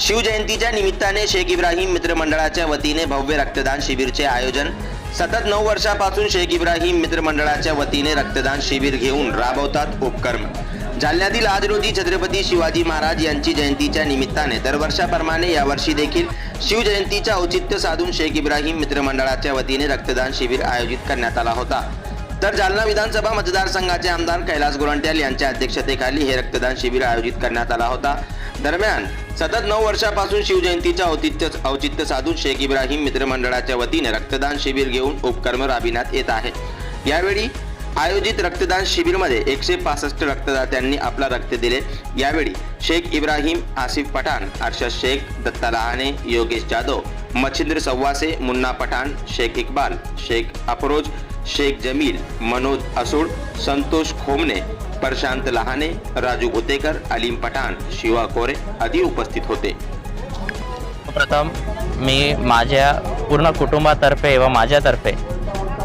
शिवजयंतीच्या निमित्ताने शेख इब्राहिम मित्रमंडळाच्या वतीने भव्य रक्तदान शिबिरचे आयोजन. सतत नऊ वर्षापासून शेख इब्राहिम मित्रमंडळाच्या वतीने रक्तदान शिबिर घेऊन राबवतात उपक्रम. जालन्यातील आज रोजी छत्रपती शिवाजी महाराज यांची जयंतीच्या निमित्ताने दरवर्षाप्रमाणे यावर्षी देखील शिवजयंतीच्या औचित्य साधून शेख इब्राहिम मित्रमंडळाच्या वतीने रक्तदान शिबिर आयोजित करण्यात आला होता. तर जालना विधानसभा मतदारसंघाचे आमदार कैलास गोरंट्याल यांच्या अध्यक्षतेखाली हे रक्तदान शिबिर आयोजित करण्यात आला होता. दरम्यान सतत नऊ वर्षापासून शिवजयंतीच्या औचित्य औचित्य साधून शेख इब्राहिम मित्रमंडळाच्या वतीने रक्तदान शिबिर घेऊन उपक्रम राबविण्यात येत आहे. यावेळी आयोजित रक्तदान शिबिरमध्ये एकशे पासष्ट रक्तदात्यांनी आपला रक्त दिले. यावेळी शेख इब्राहिम आसिफ पठाण अर्षद शेख दत्ता लहाने योगेश जाधव मच्छिंद्र सव्वासे मुन्ना पठाण शेख इक्बाल शेख अफरोज शेख जमील मनोज असोड संतोष खोमने प्रशांत लहाने राजू गोतेकर अलीम पठाण शिवा कोरे आदी उपस्थित होते. प्रथम मी माझ्या पूर्ण कुटुंबातर्फे व माझ्यातर्फे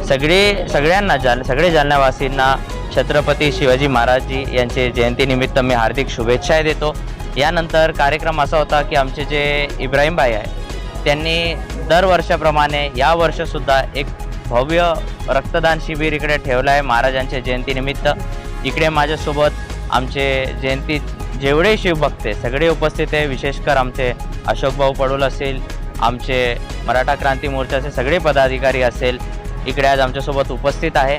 सगळे सगळ्यांना जाल सगळे जालन्यावासींना छत्रपती शिवाजी महाराजजी यांचे जयंतीनिमित्त मी हार्दिक शुभेच्छा देतो. यानंतर कार्यक्रम असा होता की आमचे जे इब्राहिमबाई आहे त्यांनी दरवर्षाप्रमाणे या वर्षसुद्धा एक भव्य रक्तदान शिबिर इकडे ठेवलं आहे महाराजांच्या जयंतीनिमित्त इकडे माझ्यासोबत आमचे जयंती जेवढे शिवभक्त आहे सगळे उपस्थित आहे विशेषकर आमचे अशोकभाऊ पडोल असेल आमचे मराठा क्रांती मोर्चाचे सगळे पदाधिकारी असेल इकडे आज आमच्यासोबत उपस्थित आहे.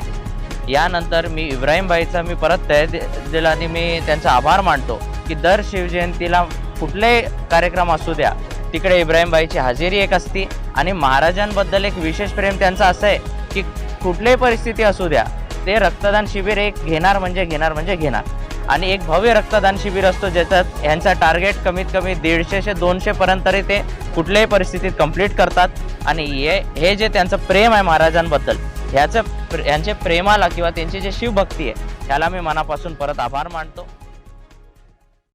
यानंतर मी इब्राहिमबाईचा मी परत तय दिला आणि मी त्यांचा आभार मानतो की दर शिवजयंतीला कुठलेही कार्यक्रम असू द्या तिकडे इब्राहिमबाईची हजेरी एक असती आणि महाराजांबद्दल एक विशेष प्रेम त्यांचं असं आहे की कुठलीही परिस्थिती असू द्या ते रक्तदान शिबिर एक घेणार म्हणजे घेणार म्हणजे घेणार. आणि एक भव्य रक्तदान शिबिर असतो ज्याच्यात ह्यांचा टार्गेट कमीत कमी दीडशे दोनशे पर्यंत तरी ते कुठल्याही परिस्थितीत कंप्लीट करतात. आणि हे हे जे त्यांचं प्रेम आहे महाराजांबद्दल ह्याचं प्र- यांचे प्रेमाला किंवा त्यांची जे शिवभक्ती आहे त्याला मी मनापासून परत आभार मानतो.